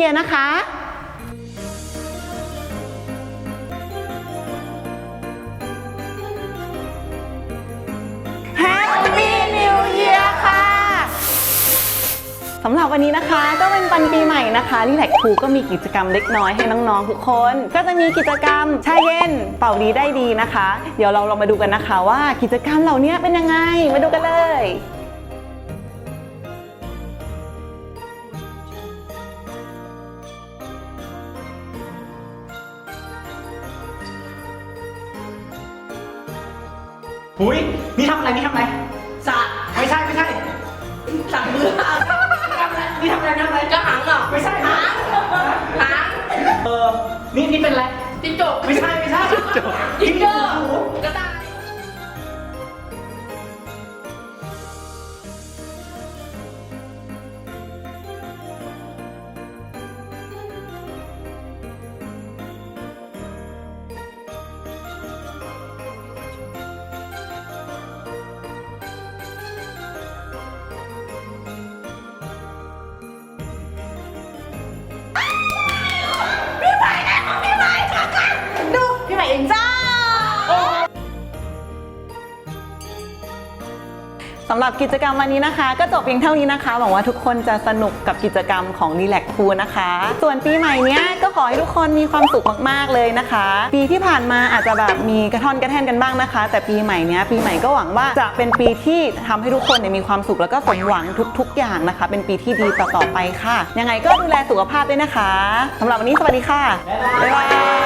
Year นะคะ Happy New Year ค่ะสำหรับวันนี้นะคะก็เป็นวันปีใหม่นะคะนี่แหละครูก็มีกิจกรรมเล็กน้อยให้น้องๆทุกคน ก็จะมีกิจกรรมชาเย็นเป่าดีได้ดีนะคะ เดี๋ยวเราลองมาดูกันนะคะว่ากิจกรรมเหล่านี้เป็นยังไงมาดูกันเลย หุยนี่ทำอะไรนี่ทำอะไรสะไม่ใช่ไม่ใช่สักมือนี่ทำอะไรนี่ทำอะไรก็หังเหรอไม่ใช่หางหางเออนี่นี่เป็นอะไร จิ้งจกไม่ใช่ไม่ใช่จิ้งจกกระต่ สำหรับกิจกรรมวันนี้นะคะ ก็จบเพียงเท่านี้นะคะ หวังว่าทุกคนจะสนุกกับกิจกรรมของ r e l a x คูนะคะ ส่วนปีใหม่เนี้ยก็ขอให้ทุกคนมีความสุขมากๆเลยนะคะ ปีที่ผ่านมาอาจจะแบบมีกระท่อนกระแท่นกันบ้างนะคะ แต่ปีใหม่เนี้ยปีใหม่ก็หวังว่าจะเป็นปีที่ทำให้ทุกคนเนี่ยมีความสุขแล้วก็สมหวังทุก ๆ อย่างนะคะ เป็นปีที่ดีต่อๆไปค่ะ ยังไงก็ดูแลสุขภาพด้วยนะคะสำหรับวันนี้สวัสดีค่ะบ๊ายบาย